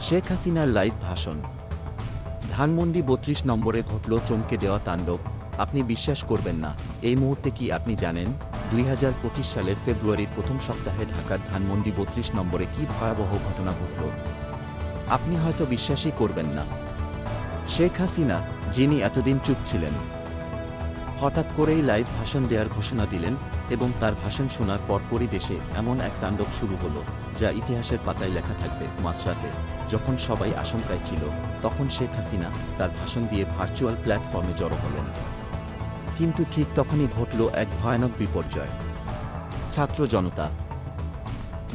শেখ হাসিনার লাইভ ভাষণ। ধানমন্ডি বত্রিশ নম্বরে ঘটল চমকে দেওয়া তাণ্ডব, আপনি বিশ্বাস করবেন না। এই মুহূর্তে কি আপনি জানেন? দুই হাজার পঁচিশ সালের ফেব্রুয়ারির প্রথম সপ্তাহে ঢাকার ধানমন্ডি বত্রিশ নম্বরে কি ভয়াবহ ঘটনা ঘটল? আপনি হয়তো বিশ্বাসই করবেন না। শেখ হাসিনা, যিনি এতদিন চুপ ছিলেন হঠাৎ করেই লাইভ ভাষণ দেওয়ার ঘোষণা দিলেন এবং তার ভাষণ শোনার পরপরই দেশে এমন এক তাণ্ডব শুরু হলো, যা ইতিহাসের পাতায় লেখা থাকবে মাঝরাতে। যখন সবাই আশঙ্কায় ছিল, তখন শেখ হাসিনা তার ভাষণ দিয়ে ভার্চুয়াল প্ল্যাটফর্মে জড়ো হলেন। কিন্তু ঠিক তখনই ঘটল এক ভয়ানক বিপর্যয়। ছাত্র জনতা,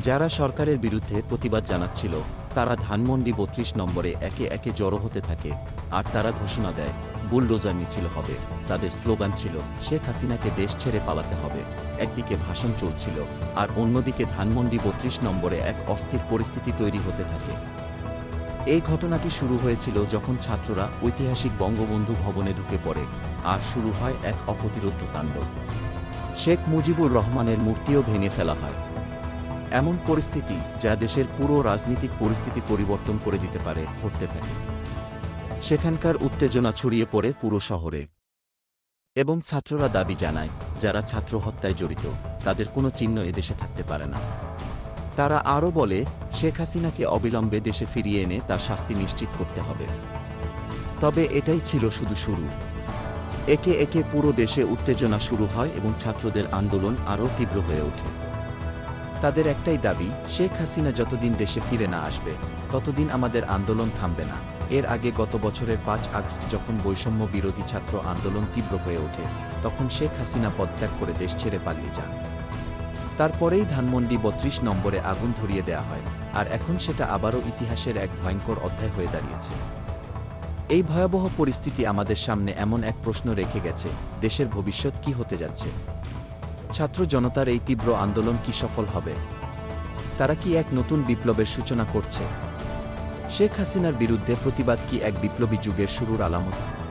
যারা সরকারের বিরুদ্ধে প্রতিবাদ জানাচ্ছিল, তারা ধানমন্ডি বত্রিশ নম্বরে একে একে জড়ো হতে থাকে, আর তারা ঘোষণা দেয় বুলডোজার মিছিল হবে। তাদের স্লোগান ছিল, শেখ হাসিনাকে দেশ ছেড়ে পালাতে হবে। একদিকে ভাষণ চলছিল, আর অন্যদিকে ধানমন্ডি বত্রিশ নম্বরে এক অস্থির পরিস্থিতি তৈরি হতে থাকে। এই ঘটনাটি শুরু হয়েছিল যখন ছাত্ররা ঐতিহাসিক বঙ্গবন্ধু ভবনে ঢুকে পড়ে, আর শুরু হয় এক অপ্রতিরোধ্য তাণ্ডব। শেখ মুজিবুর রহমানের মূর্তিও ভেঙে ফেলা হয়। এমন পরিস্থিতি যা দেশের পুরো রাজনৈতিক পরিস্থিতি পরিবর্তন করে দিতে পারে, ঘটতে থাকে। সেখানকার উত্তেজনা ছড়িয়ে পড়ে পুরো শহরে। এবং ছাত্ররা দাবি জানায়, যারা ছাত্র হত্যায় জড়িত, তাদের কোনো চিহ্ন এদেশে থাকতে পারে না। তারা আরও বলে, শেখ হাসিনাকে অবিলম্বে দেশে ফিরিয়ে এনে তার শাস্তি নিশ্চিত করতে হবে। তবে এটাই ছিল শুধু শুরু। একে একে পুরো দেশে উত্তেজনা শুরু হয় এবং ছাত্রদের আন্দোলন আরও তীব্র হয়ে ওঠে। তাদের একটাই দাবি, শেখ হাসিনা যতদিন দেশে ফিরে না আসবে, ততদিন আমাদের আন্দোলন থামবে না। এর আগে গত বছরের পাঁচ আগস্ট যখন বৈষম্য বিরোধী ছাত্র আন্দোলন তীব্র হয়ে ওঠে, তখন শেখ হাসিনা পদত্যাগ করে দেশ ছেড়ে পালিয়ে যান। তারপরেই ধানমন্ডি বত্রিশ নম্বরে আগুন ধরিয়ে দেয়া হয়, আর এখন সেটা আবারও ইতিহাসের এক ভয়ঙ্কর অধ্যায় হয়ে দাঁড়িয়েছে। এই ভয়াবহ পরিস্থিতি আমাদের সামনে এমন এক প্রশ্ন রেখে গেছে, দেশের ভবিষ্যৎ কি হতে যাচ্ছে? ছাত্র জনতার এই তীব্র আন্দোলন কি সফল হবে? তারা কি এক নতুন বিপ্লবের সূচনা করছে? শেখ হাসিনার বিরুদ্ধে প্রতিবাদ কি এক বিপ্লবী যুগের শুরুর আলামত?